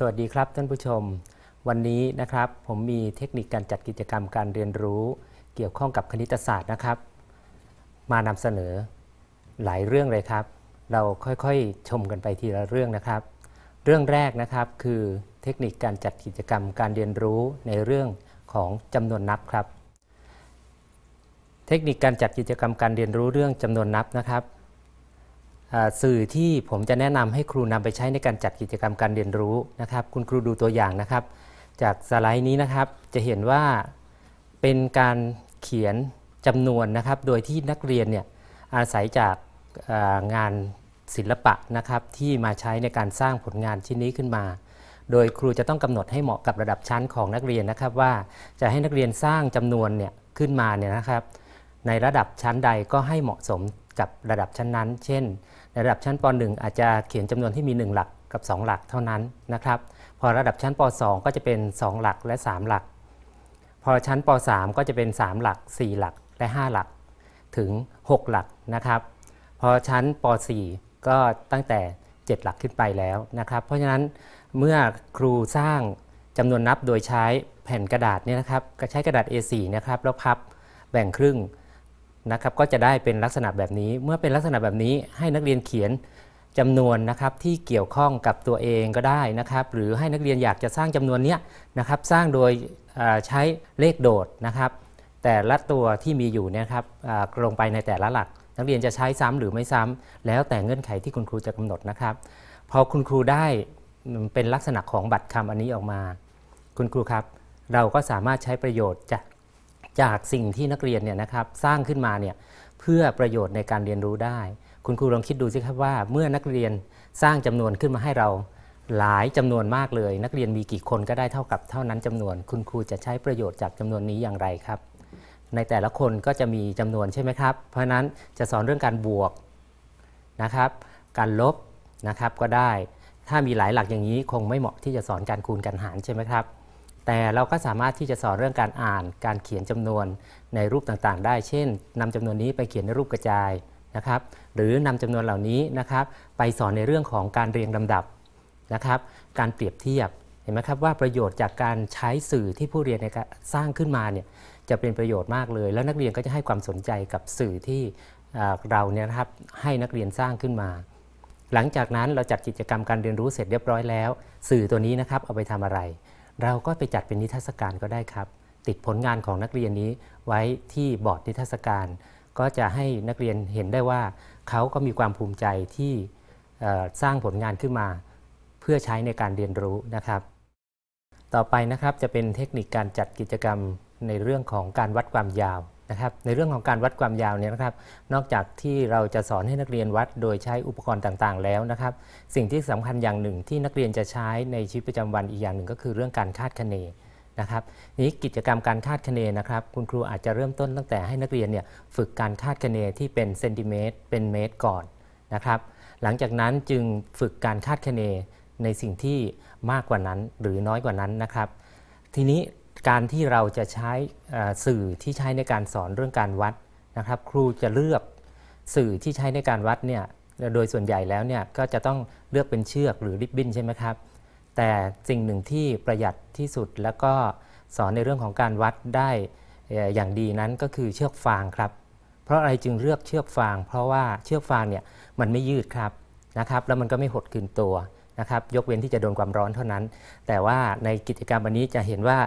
สวัสดีครับท่านผู้ชม วันนี้นะครับผมมีเทคนิคการจัดกิจกรรมการเรียนรู้ เกี่ยวข้องกับคณิตศาสตร์นะครับ มานำเสนอหลายเรื่องเลยครับ เราค่อยๆชมกันไปทีละเรื่องนะครับ เรื่องแรกนะครับคือเทคนิคการจัดกิจกรรมการเรียนรู้ในเรื่องของจำนวนนับครับ เทคนิคการจัดกิจกรรมการเรียนรู้เรื่องจำนวนนับนะครับ สื่อที่ผมจะแนะนำให้ครูนำไปใช้ในการจัดกิจกรรมการเรียนรู้นะครับ คุณครูดูตัวอย่างนะครับ จากสไลด์นี้นะครับจะเห็นว่าเป็นการเขียนจำนวนนะครับ โดยที่นักเรียนเนี่ยอาศัยจากงานศิลปะนะครับที่มาใช้ในการสร้างผลงานชิ้นนี้ขึ้นมา โดยครูจะต้องกำหนดให้เหมาะกับระดับชั้นของนักเรียนนะครับ ว่าจะให้นักเรียนสร้างจำนวนเนี่ยขึ้นมาเนี่ยนะครับ ในระดับชั้นใดก็ให้เหมาะสมกับระดับชั้นนั้น เช่น ระดับชั้นป .1 อาจจะเขียนจำนวนที่มี 1 หลักกับ 2 หลักเท่านั้นนะครับพอระดับชั้นป .2 ก็จะเป็น 2 หลักและ 3 หลัก พอชั้นป .3 ก็จะเป็น 3 หลัก 4 หลักและ 5 หลัก ถึง 6 หลักนะครับพอชั้นป .4 ก็ตั้งแต่ 7 หลักขึ้นไปแล้วนะครับ เพราะฉะนั้นเมื่อครูสร้างจำนวนนับโดยใช้แผ่นกระดาษเนี่ยนะครับก็ใช้กระดาษ A4 นะครับแล้วพับแบ่งครึ่ง นะครับก็จะได้เป็นลักษณะแบบนี้ เมื่อเป็นลักษณะแบบนี้ให้นักเรียนเขียนจำนวนนะครับที่เกี่ยวข้องกับตัวเองก็ได้นะครับ หรือให้นักเรียนอยากจะสร้างจำนวนนี้นะครับสร้างโดยใช้เลขโดดนะครับ แต่ละตัวที่มีอยู่นี่ยครับลงไปในแต่ละหลัก นักเรียนจะใช้ซ้ำหรือไม่ซ้ำแล้วแต่เงื่อนไขที่คุณครูจะกำหนดนะครับ พอคุณครูได้เป็นลักษณะของบัตรคำอันนี้ออกมา คุณครูครับ เราก็สามารถใช้ประโยชน์จาก จากสิ่งที่นักเรียนเนี่ยนะครับสร้างขึ้นมาเนี่ยเพื่อประโยชน์ในการเรียนรู้ได้ คุณครูลองคิดดูสิครับว่า เมื่อนักเรียนสร้างจำนวนขึ้นมาให้เราหลายจำนวนมากเลย นักเรียนมีกี่คนก็ได้เท่ากับเท่านั้นจำนวน คุณครูจะใช้ประโยชน์จากจำนวนนี้อย่างไรครับ ในแต่ละคนก็จะมีจำนวนใช่ไหมครับ เพราะนั้นจะสอนเรื่องการบวกนะครับ การลบนะครับก็ได้ ถ้ามีหลายหลักอย่างนี้คงไม่เหมาะที่จะสอนการคูณการหารใช่ไหมครับ แต่เราก็สามารถที่จะสอนเรื่องการอ่านการเขียนจำนวนในรูปต่างๆ ได้ เช่นนำจำนวนนี้ไปเขียนในรูปกระจายนะครับ หรือนำจำนวนเหล่านี้นะครับ ไปสอนในเรื่องของการเรียงลำดับนะครับ การเปรียบเทียบเห็นไหมครับว่าประโยชน์จากการใช้สื่อที่ผู้เรียนในการสร้างขึ้นมาเนี่ยจะเป็นประโยชน์มากเลย แล้วนักเรียนก็จะให้ความสนใจกับสื่อที่เราเนี่ยนะครับให้นักเรียนสร้างขึ้นมา หลังจากนั้นเราจัดกิจกรรมการเรียนรู้เสร็จเรียบร้อยแล้ว สื่อตัวนี้นะครับเอาไปทำอะไร เราก็ไปจัดเป็นนิทรรศการก็ได้ครับ ติดผลงานของนักเรียนนี้ไว้ที่บอร์ดนิทรรศการ ก็จะให้นักเรียนเห็นได้ว่า เขาก็มีความภูมิใจที่สร้างผลงานขึ้นมา เพื่อใช้ในการเรียนรู้นะครับ ต่อไปนะครับจะเป็นเทคนิคการจัดกิจกรรมในเรื่องของการวัดความยาว นะครับในเรื่องของการวัดความยาวเนี่ยนะครับ นอกจากที่เราจะสอนให้นักเรียนวัด โดยใช้อุปกรณ์ต่างๆ แล้วนะครับ สิ่งที่สำคัญอย่างหนึ่งที่นักเรียนจะใช้ในชีวิตประจำวันอีกอย่างหนึ่งก็คือเรื่องการคาดคะเนนะครับนี้กิจกรรมการคาดคะเนนะครับ คุณครูอาจจะเริ่มต้นตั้งแต่ให้นักเรียนเนี่ยฝึกการคาดคะเนที่เป็นเซนติเมตรเป็นเมตรก่อนนะครับ หลังจากนั้นจึงฝึกการคาดคะเนในสิ่งที่มากกว่านั้นหรือน้อยกว่านั้นนะครับ ทีนี้ การที่เราจะใช้สื่อที่ใช้ในการสอนเรื่องการวัดนะครับ ครูจะเลือกสื่อที่ใช้ในการวัดเนี่ยโดยส่วนใหญ่แล้วเนี่ยก็จะต้องเลือกเป็นเชือกหรือริบบิ้นใช่ไหมครับ แต่สิ่งหนึ่งที่ประหยัดที่สุดแล้วก็สอนในเรื่องของการวัดได้อย่างดีนั้นก็คือเชือกฟางครับ เพราะอะไรจึงเลือกเชือกฟาง เพราะว่าเชือกฟางเนี่ยมันไม่ยืดครับนะครับ แล้วมันก็ไม่หดคืนตัวนะครับ ยกเว้นที่จะโดนความร้อนเท่านั้น แต่ว่าในกิจกรรมวันนี้จะเห็นว่า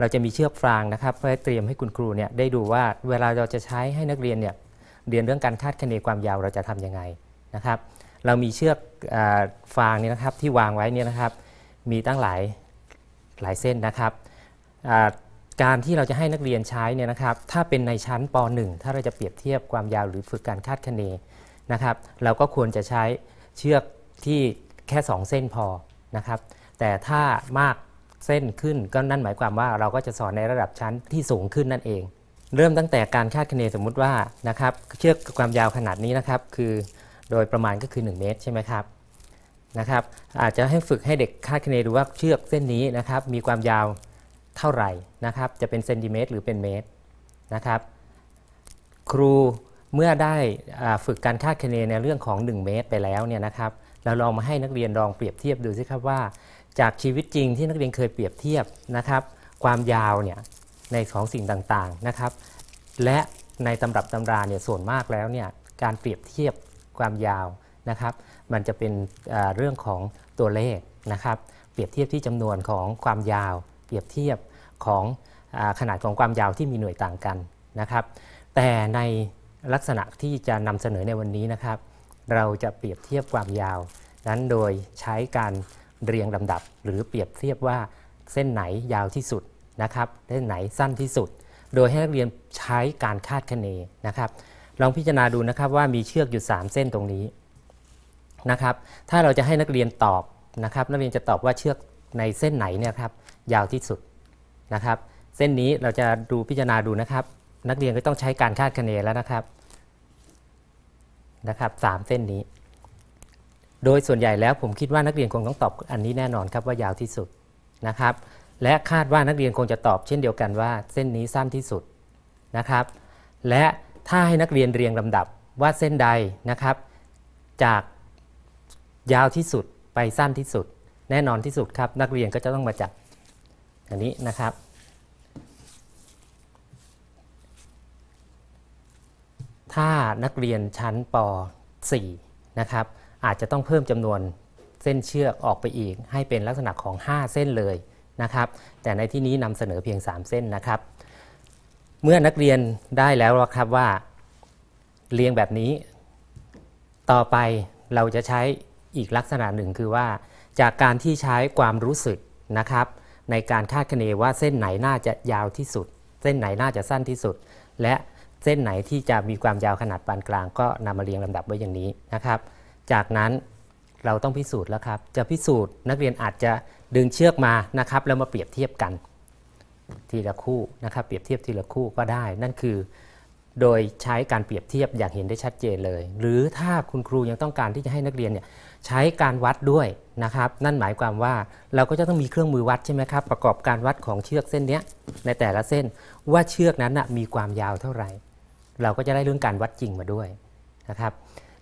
เราจะมีเชือกฟางนะครับเพื่อเตรียมให้คุณครูเนี่ยได้ดูว่าเวลาเราจะใช้ให้นักเรียนเนี่ยเรียนเรื่องการคาดคะเนความยาวเราจะทํำยังไงนะครับ เรามีเชือกอฟางนี่นะครับที่วางไว้เนี่ยนะครับ มีตั้งหลายหลายเส้นนะครับการที่เราจะให้นักเรียนใช้เนี่ยนะครับ ถ้าเป็นในชั้นป .1 ถ้าเราจะเปรียบเทียบความยาวหรือฝึกการคาดคะเนนะครับ เราก็ควรจะใช้เชือกที่แค่ 2 เส้นพอนะครับ แต่ถ้ามาก เส้นขึ้น ก็นั่นหมายความว่าเราก็จะสอนในระดับชั้นที่สูงขึ้นนั่นเอง เริ่มตั้งแต่การคาดคะเนสมมุติว่านะครับเชือกความยาวขนาดนี้นะครับคือโดยประมาณก็คือ 1 เมตรใช่ไหมครับนะครับอาจจะให้ฝึกให้เด็กคาดคะเนดูว่าเชือกเส้นนี้นะครับมีความยาวเท่าไหร่นะครับจะเป็นเซนติเมตรหรือเป็นเมตรนะครับครูเมื่อได้ฝึกการคาดคะเนในเรื่องของ 1 เมตรไปแล้วเนี่ยนะครับเราลองมาให้นักเรียนลองเปรียบเทียบดูสิครับว่า จากชีวิตจริงที่นักเรียนเคยเปรียบเทียบนะครับ ความยาวเนี่ยในของสิ่งต่างๆนะครับ และในตำรับตำราเนี่ยส่วนมากแล้วเนี่ยการเปรียบเทียบความยาวนะครับ มันจะเป็นเรื่องของตัวเลขนะครับ เปรียบเทียบที่จำนวนของความยาว เปรียบเทียบของอขนาดของความยาวที่มีหน่วยต่างกันนะครับ แต่ในลักษณะที่จะนำเสนอในวันนี้นะครับ เราจะเปรียบเทียบความยาวนั้นโดยใช้การ เรียงลำดับ หรือเปรียบเทียบว่าเส้นไหนยาวที่สุดนะครับเส้นไหนสั้นที่สุด โดยให้นักเรียนใช้การคาดคะเนนะครับลองพิจารณาดูนะครับว่ามีเชือกอยู่ 3 เส้นตรงนี้นะครับถ้าเราจะให้นักเรียนตอบนะครับ นักเรียนจะตอบว่าเชือกในเส้นไหนเนี่ยครับยาวที่สุดนะครับ เส้นนี้เราจะดูพิจารณาดูนะครับ นักเรียนก็ต้องใช้การคาดคะเนแล้วนะครับนะครับสเส้นนี้ โดยส่วนใหญ่แล้วผมคิดว่านักเรียนคงต้องตอบอันนี้แน่นอนครับว่ายาวที่สุดนะครับ และคาดว่านักเรียนคงจะตอบเช่นเดียวกันว่า เส้นนี้สั้นที่สุดนะครับ และถ้าให้นักเรียนเรียงลำดับว่าเส้นใดนะครับ จากยาวที่สุดไปสั้นที่สุด แน่นอนที่สุดครับ นักเรียนก็จะต้องมาจับอันนี้นะครับถ้านักเรียนชั้นป .4 นะครับ อาจจะต้องเพิ่มจำนวนเส้นเชือกออกไปอีก ให้เป็นลักษณะของ 5 เส้นเลยนะครับ แต่ในที่นี้นำเสนอเพียง 3 เส้นนะครับ เมื่อนักเรียนได้แล้วครับว่าเรียงแบบนี้ ต่อไปเราจะใช้อีกลักษณะหนึ่งคือว่า จากการที่ใช้ความรู้สึกนะครับ ในการคาดคะเนว่าเส้นไหนน่าจะยาวที่สุด เส้นไหนน่าจะสั้นที่สุด และเส้นไหนที่จะมีความยาวขนาดปานกลาง ก็นำมาเรียงลำดับไว้อย่างนี้นะครับ จากนั้นเราต้องพิสูจน์แล้วครับ จะพิสูจน์นักเรียนอาจจะดึงเชือกมานะครับแล้วมาเปรียบเทียบกันทีละคู่นะครับ เปรียบเทียบทีละคู่ก็ได้ นั่นคือ โดยใช้การเปรียบเทียบอย่างเห็นได้ชัดเจนเลย หรือถ้าคุณครูยังต้องการที่จะให้นักเรียนเนี่ยใช้การวัดด้วยนะครับ นั่นหมายความว่าเราก็จะต้องมีเครื่องมือวัดใช่ไหมครับ ประกอบการวัดของเชือกเส้นนี้ในแต่ละเส้นว่าเชือกนั้นนะมีความยาวเท่าไหร่ เราก็จะได้เรื่องการวัดจริงมาด้วยนะครับ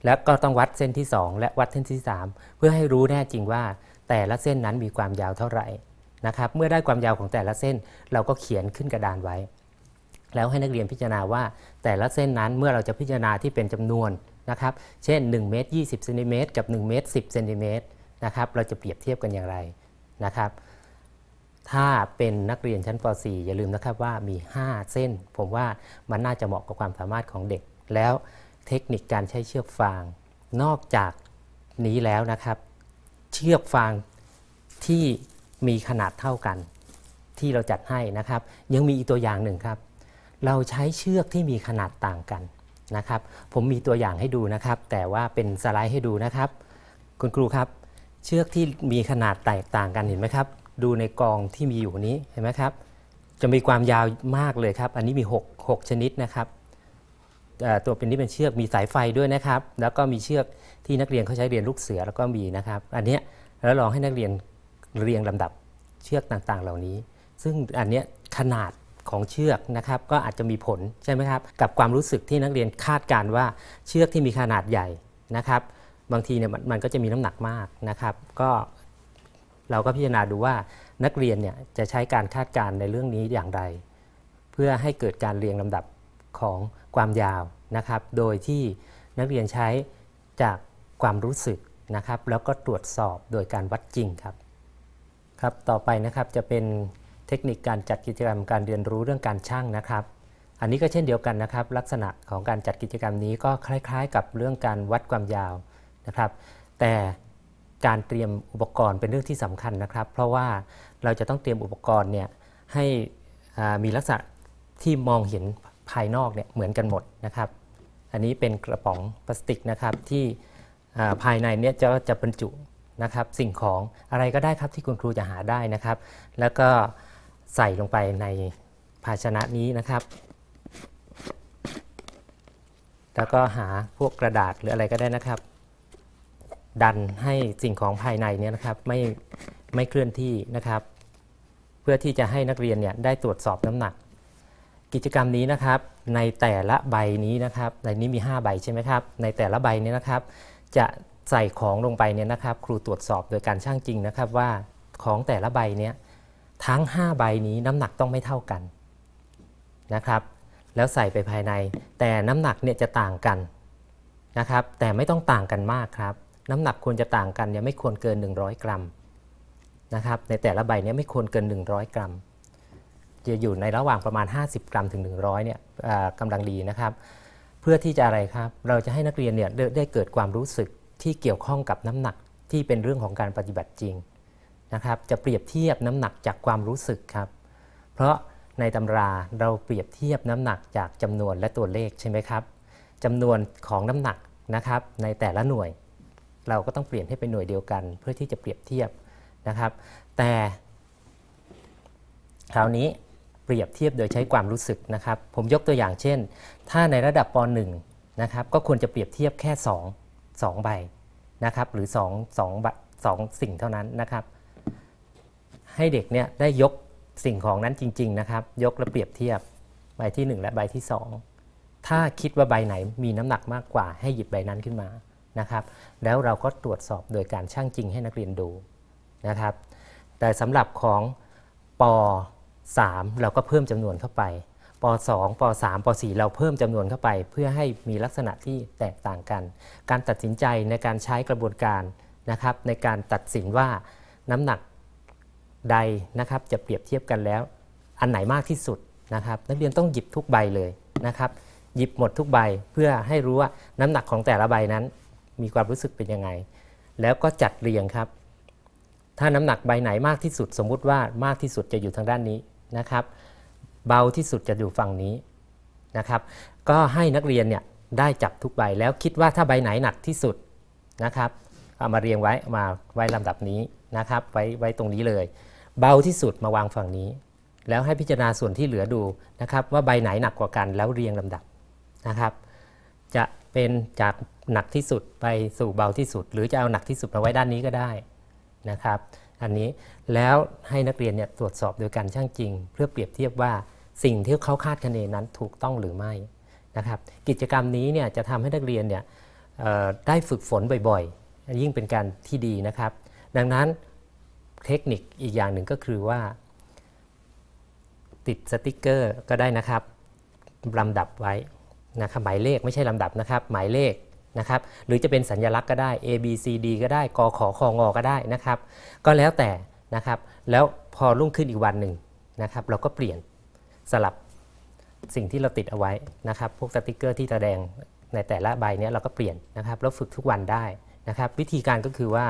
แล้วก็ต้องวัดเส้นที่ 2 และวัดเส้นที่ 3 เพื่อให้รู้แน่จริงว่า แต่ละเส้นนั้นมีความยาวเท่าไหร่นะครับเมื่อได้ความยาวของแต่ละเส้นเราก็เขียนขึ้นกระดานไว้ แล้วให้นักเรียนพิจารณาว่า แต่ละเส้นนั้นเมื่อเราจะพิจารณาที่เป็นจำนวนนะครับเช่น1เมตร20เซนติเมตรกับ1เมตร10เซนติเมตรนะครับเราจะเปรียบเทียบกันอย่างไรนะครับถ้าเป็นนักเรียนชั้นป .4 อย่าลืมนะครับว่ามี 5 เส้น ผมว่ามันน่าจะเหมาะกับความสามารถของเด็กแล้ว เทคนิคการใช้เชือกฟาง นอกจากนี้แล้วนะครับ เชือกฟางที่มีขนาดเท่ากัน ที่เราจัดให้นะครับ ยังมีอีกตัวอย่างหนึ่งครับ เราใช้เชือกที่มีขนาดต่างกันนะครับ ผมมีตัวอย่างให้ดูนะครับ แต่ว่าเป็นสไลด์ให้ดูนะครับ คุณครูครับ เชือกที่มีขนาดแตกต่างกันเห็นไหมครับ ดูในกองที่มีอยู่นี้เห็นไหมครับ จะมีความยาวมากเลยครับ อันนี้มี 6 6 ชนิดนะครับ ตัวเป็นนี้เป็นเชือกมีสายไฟด้วยนะครับ แล้วก็มีเชือกที่นักเรียนเขาใช้เรียนลูกเสือแล้วก็มีนะครับ อันนี้แล้วลองให้นักเรียนเรียงลำดับเชือกต่างๆ เหล่านี้ ซึ่งอันนี้ขนาดของเชือกนะครับก็อาจจะมีผลใช่ไหมครับกับความรู้สึกที่นักเรียนคาดการว่าเชือกที่มีขนาดใหญ่นะครับ บางทีเนี่ยมันก็จะมีน้ำหนักมากนะครับ ก็เราก็พิจารณาดูว่านักเรียนเนี่ยจะใช้การคาดการในเรื่องนี้อย่างไร เพื่อให้เกิดการเรียงลำดับ ของความยาวนะครับ โดยที่นักเรียนใช้จากความรู้สึกนะครับ แล้วก็ตรวจสอบโดยการวัดจริงครับครับ ต่อไปนะครับจะเป็นเทคนิคการจัดกิจกรรมการเรียนรู้เรื่องการช่างนะครับ อันนี้ก็เช่นเดียวกันนะครับ ลักษณะของการจัดกิจกรรมนี้ก็คล้าย ๆ กับเรื่องการวัดความยาวนะครับ แต่การเตรียมอุปกรณ์เป็นเรื่องที่สำคัญนะครับ เพราะว่าเราจะต้องเตรียมอุปกรณ์เนี่ยให้มีลักษณะที่มองเห็น ภายนอกเนี่ยเหมือนกันหมดนะครับ อันนี้เป็นกระป๋องพลาสติกนะครับที่ภายในเนี่ยจะจะบรรจุนะครับสิ่งของอะไรก็ได้ครับที่คุณครูจะหาได้นะครับ แล้วก็ใส่ลงไปในภาชนะนี้นะครับ แล้วก็หาพวกกระดาษหรืออะไรก็ได้นะครับ ดันให้สิ่งของภายในเนี้นะครับไม่ไม่เคลื่อนที่นะครับ เพื่อที่จะให้นักเรียนเนี่ยได้ตรวจสอบน้ำหนัก กิจกรรมนี้นะครับในแต่ละใบนี้นะครับในนี้มี 5 ใบใช่ไหมครับ ในแต่ละใบนี้นะครับ จะใส่ของลงไปเนี่ยนะครับ ครูตรวจสอบโดยการช่างจริงนะครับว่าของแต่ละใบเนี้ยทั้ง 5 ใบนี้น้ำหนักต้องไม่เท่ากันนะครับ แล้วใส่ไปภายใน แต่น้ำหนักเนี่ยจะต่างกันนะครับ แต่ไม่ต้องต่างกันมากครับ น้ำหนักควรจะต่างกันเนี่ยไม่ควรเกิน 100 กรัมนะครับ ในแต่ละใบเนี้ไม่ควรเกิน 100 กรัม จะอยู่ในระหว่างประมาณ 50 กรัมถึง 100เนี่ยกำลังดีนะครับ เพื่อที่จะอะไรครับ เราจะให้นักเรียนเนี่ยได้เกิดความรู้สึกที่เกี่ยวข้องกับน้ำหนักที่เป็นเรื่องของการปฏิบัติจริงนะครับ จะเปรียบเทียบน้ำหนักจากความรู้สึกครับ เพราะในตำราเราเปรียบเทียบน้ำหนักจากจำนวนและตัวเลขใช่ไหมครับจำนวนของน้ำหนักนะครับ ในแต่ละหน่วย เราก็ต้องเปลี่ยนให้เป็นหน่วยเดียวกัน เพื่อที่จะเปรียบเทียบนะครับ แต่คราวนี้ เปรียบเทียบโดยใช้ความรู้สึกนะครับ ผมยกตัวอย่างเช่น ถ้าในระดับป .1 นะครับก็ควรจะเปรียบเทียบแค่ 2 2 ใบนะครับ หรือ2 2 2สิ่งเท่านั้นนะครับ ให้เด็กเนี่ยได้ยกสิ่งของนั้นจริง ๆ นะครับ ยกและเปรียบเทียบใบที่ 1 และใบที่ 2 ถ้าคิดว่าใบไหนมีน้ำหนักมากกว่า ให้หยิบใบนั้นขึ้นมานะครับ แล้วเราก็ตรวจสอบโดยการช่างจริงให้นักเรียนดูนะครับ แต่สำหรับของป 3 เราก็เพิ่มจำนวนเข้าไปป 2 ป 3 ป 4 เราเพิ่มจำนวนเข้าไป เพื่อให้มีลักษณะที่แตกต่างกัน การตัดสินใจในการใช้กระบวนการนะครับ ในการตัดสินว่าน้ำหนักใดนะครับ จะเปรียบเทียบกันแล้ว อันไหนมากที่สุดนะครับ นักเรียนต้องหยิบทุกใบเลยนะครับ หยิบหมดทุกใบเพื่อให้รู้ว่าน้ำหนักของแต่ละใบนั้น มีความรู้สึกเป็นยังไง แล้วก็จัดเรียงครับ ถ้าน้ำหนักใบไหนมากที่สุด สมมุติว่ามากที่สุดจะอยู่ทางด้านนี้ นะครับ เบาที่สุดจะอยู่ฝั่งนี้นะครับ ก็ให้นักเรียนเนี่ยได้จับทุกใบแล้วคิดว่าถ้าใบไหนหนักที่สุดนะครับเอามาเรียงไว้มาไว้ลำดับนี้นะครับ ไว้ไว้ตรงนี้เลย เบาที่สุดมาวางฝั่งนี้ แล้วให้พิจารณาส่วนที่เหลือดูนะครับ ว่าใบไหนหนักกว่ากันแล้วเรียงลำดับนะครับ จะเป็นจากหนักที่สุดไปสู่เบาที่สุด หรือจะเอาหนักที่สุดมาไว้ด้านนี้ก็ได้นะครับ อันนี้แล้วให้นักเรียนเนี่ยตรวจสอบโดยการช่างจริง เพื่อเปรียบเทียบว่าสิ่งที่เขาคาดคะเนนั้นถูกต้องหรือไม่นะครับกิจกรรมนี้เนี่ยจะทำให้นักเรียนเนี่ยได้ฝึกฝนบ่อยๆ ยิ่งเป็นการที่ดีนะครับ ดังนั้นเทคนิคอีกอย่างหนึ่งก็คือว่า ติดสติกเกอร์ก็ได้นะครับลำดับไว้นะครับหมายเลขไม่ใช่ลำดับนะครับ หมายเลข นะครับหรือจะเป็นสัญญลักษณ์ก็ได้ A B C D ก็ได้กขอคองอก็ได้นะครับก็แล้วแต่นะครับแล้วพอรุ่งขึ้นอีกวันหนึ่งนะครับเราก็เปลี่ยนสลับสิ่งที่เราติดเอาไว้นะครับพวกสติกเกอร์ที่แสดงในแต่ละใบนี้เราก็เปลี่ยนนะครับแล้วฝึกทุกวันได้นะครับวิธีการก็คือว่า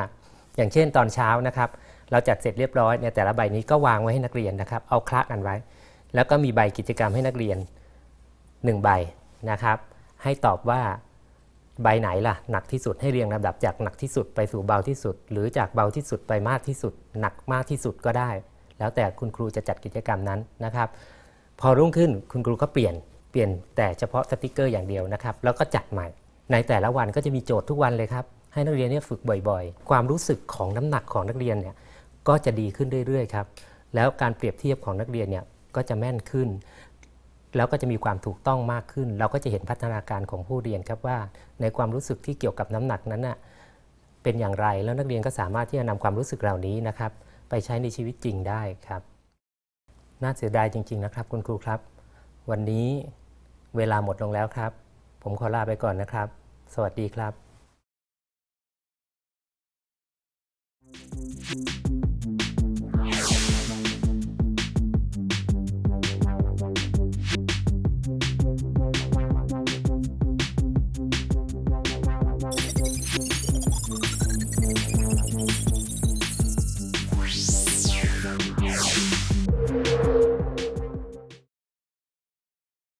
อย่างเช่นตอนเช้านะครับเราจัดเสร็จเรียบร้อยในแต่ละใบนี้ก็วางไว้ให้นักเรียนนะครับเอาคละกันไว้ แล้วก็มีใบกิจกรรมให้นักเรียน 1 ใบนะครับให้ตอบว่า ใบไหนล่ะหนักที่สุดให้เรียงลำดับจากหนักที่สุดไปสู่เบาที่สุด หรือจากเบาที่สุดไปมากที่สุด หนักมากที่สุดก็ได้ แล้วแต่คุณครูจะจัดกิจกรรมนั้นนะครับ พอรุ่งขึ้นคุณครูก็เปลี่ยนเปลี่ยนแต่เฉพาะสติกเกอร์อย่างเดียวนะครับ แล้วก็จัดใหม่ ในแต่ละวันก็จะมีโจทย์ทุกวันเลยครับ ให้นักเรียนเนี่ยฝึกบ่อยๆ ความรู้สึกของน้ำหนักของนักเรียนเนี่ยก็จะดีขึ้นเรื่อยๆครับแล้วการเปรียบเทียบของนักเรียนเนี่ยก็จะแม่นขึ้น แล้วก็จะมีความถูกต้องมากขึ้น เราก็จะเห็นพัฒนาการของผู้เรียนครับว่า ในความรู้สึกที่เกี่ยวกับน้ำหนักนั้นเป็นอย่างไรแล้วนักเรียนก็สามารถที่จะนำความรู้สึกเหล่านี้นะครับ ไปใช้ในชีวิตจริงได้ครับ น่าเสียดายจริง ๆนะครับ คุณครูครับ วันนี้เวลาหมดลงแล้วครับ ผมขอลาไปก่อนนะครับ สวัสดีครับ Thank you.